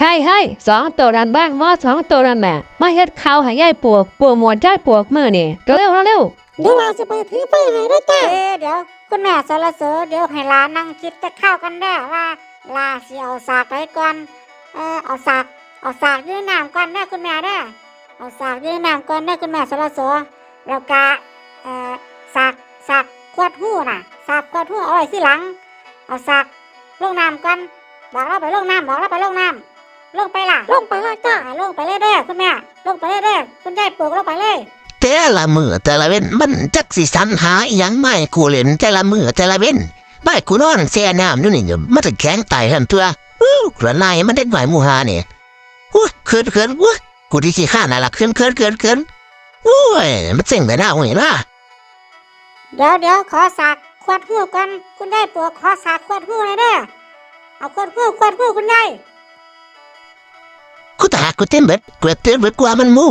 ให้ให้สองตัวนั้นบ้างว่าสองตัวนั้นแหม่มาเฮ็ดข้าวให้ยายปวกปวกหมวดยายปวกมือนี่เร็วเร็วเดี๋ยวเราจะไปถือไฟให้ด้วยจ้าเเดี๋ยวคุณแม่สารเสอเดี๋ยวให้หลานนั่งคิดจะเข้ากันได้อว่าลาสิเอาสากไปก่อนเออเอาสากเอาสากอยืนน้ำก่อนได้อคุณแม่ได้อเอาสากอยืนน้ำก่อนได้อคุณแม่สารเสอแล้วก็เออสากสากขวดหู้น่ะสากขวดหู้เอาไว้สิหลัง เอาสากลงน้ำก่อนบอกเราไปลงน้ำบอกเราไปลงน้ำ ลงไปล่ะ ลงไปเลยจ้าลงไปเลยเด้อคุณแม่ ลงไปเลยเด้อคุณยายปลูกลงไปเลยแต่ละมือแต่ละเว้นมันจักสิสรรหาอหยังไม่กูเล่นแต่ละมือแต่ละเว้นไม่กูนอนแช่น้ำอยู่นี่เดี๋ยวมันจะแข็งตายทันตัวอู้กระนายมันเด็กหน่อยหมูหาเนี่ยอู้เขินเขินอู้กูที่ขี้ข้านอะไรเขินเขินเขินเขินโอ้ยมันเจ๋งแต่หน้าหัวนี่นะเดี๋ยวเดี๋ยวขอสากขวดหูกันคุณยายปวกขอสากขวดหูเลยเด้อเอาขวดหูขวดหูคุณยาย กูตากูเต็มเบิดกูเต็มเบิดกว่ามันหมู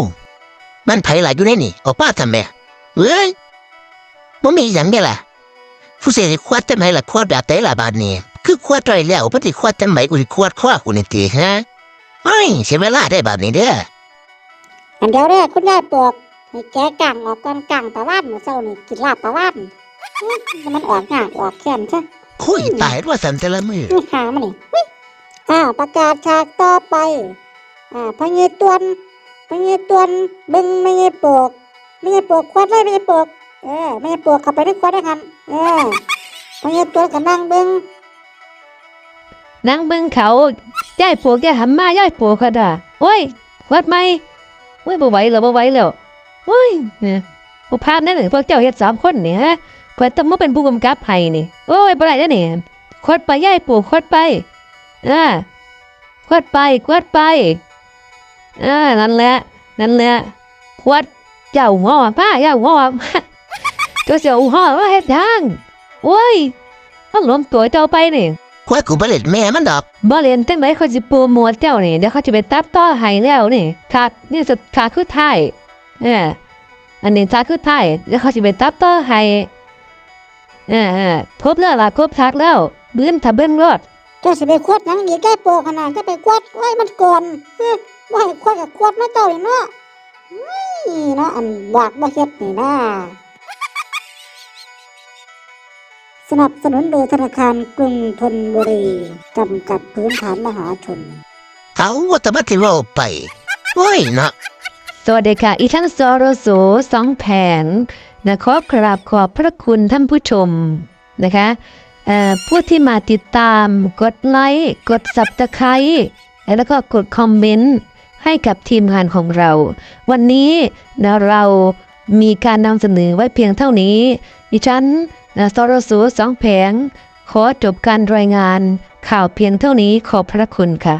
มันไผหลายอยู่ในนี่ออกป้าทำไมเอ้ยมันมีอย่างเดียวล่ะผู้เสียสิควดเต็มไหล่ะควดแบบแต่ละบาทนี่คือควดไรแล้วพอดีควดเต็มไหมกูสิควดคว้ากูนี่ตีฮะเฮ้ยเสียเวลาได้บาทนี้เด้ออันเดี๋ยวเด้อคุณยายปวกให้แกะกังออกก่อนกังปลาว่านหมูเจ้านี่กินลาบปลาว่านอื้อมันออกหน้าออกแขนใช่คุยตายว่าสันแต่ละมือนี่หามันนี่อุ๊ยอ่าประกาศฉากต่อไป อ่าพญายตวนพญายตวนเบึงไม่ยายปวกไม่ยายปวกควดเลยไม่ยายปวกเออไม่ยายปวกเข้าไปในควดได้คันเออพญายตวนก็นั่งเบึงนั่งเบิ่งเขายายปวกยายหันมายายปวกค่ะด่าโอ้ยวัดไหมโอ้ยบ่ไหวแล้วบ่ไหวแล้วโอ้ยเนี่ยผู้พานนั่นน่ะพวกเจ้าเฮ็ดสามคนนี่ฮะเพิ่นต้องมาเป็นผู้กำกับให้นี่โอ้ยบ่ได้แล้วนี่ควดไปยายปวกควดไปอ่าคดไปควดไป อ่านั่นแหละนั่นแหละคดเจ้าหัวป้าเจ้าหัวก็เสียวหัวว่าเฮ็ดทางโอ้ยมันหลวมตัวเจ้าไปนี่ควดกูไปเล่นแม่มันดอกบ่เรียนจังไดเขาสิโปรโมทเจ้านี่เดี๋ยวเขาจะไปตัดต่อให้แล้วนี่ขาดนี่สุดขาดคือไทายเอออันนี้ขาดคือไทายเดี๋ยวเขาจะไปตัดต่อให้เออเออครบแล้วล่ะครบทักแล้วเบื้นถ้าเบิ้นรอดเจ้าสิไปควดหยังอีกได้โปขนาดจะไปควดไว้มันก่อน เฮ้ยว่าให้ควดกับควดมาเจ้านี่เนาะนี่เนาะอันบากบ่เฮ็ดนี่นะสนับสนุนโดยธนาคารกรุงธนบุรีจำกัดพื้นฐานมหาชนเขาว่าแต่มาที่ว่าไปโอ้ยเนาะสวัสดีค่ะ อีทั้งซอโรโซสองแผนนะขอกราบขอบพระคุณท่านผู้ชมนะคะเอ่อผู้ที่มาติดตามกดไลค์ กดสับตะไคร้แล้วก็กดคอมเมนต์ ให้กับทีมงานของเรา วันนี้นะเรามีการนำเสนอไว้เพียงเท่านี้ ดิฉันนะซอโรโซสองแผง ขอจบการรายงานข่าวเพียงเท่านี้ขอบพระคุณค่ะ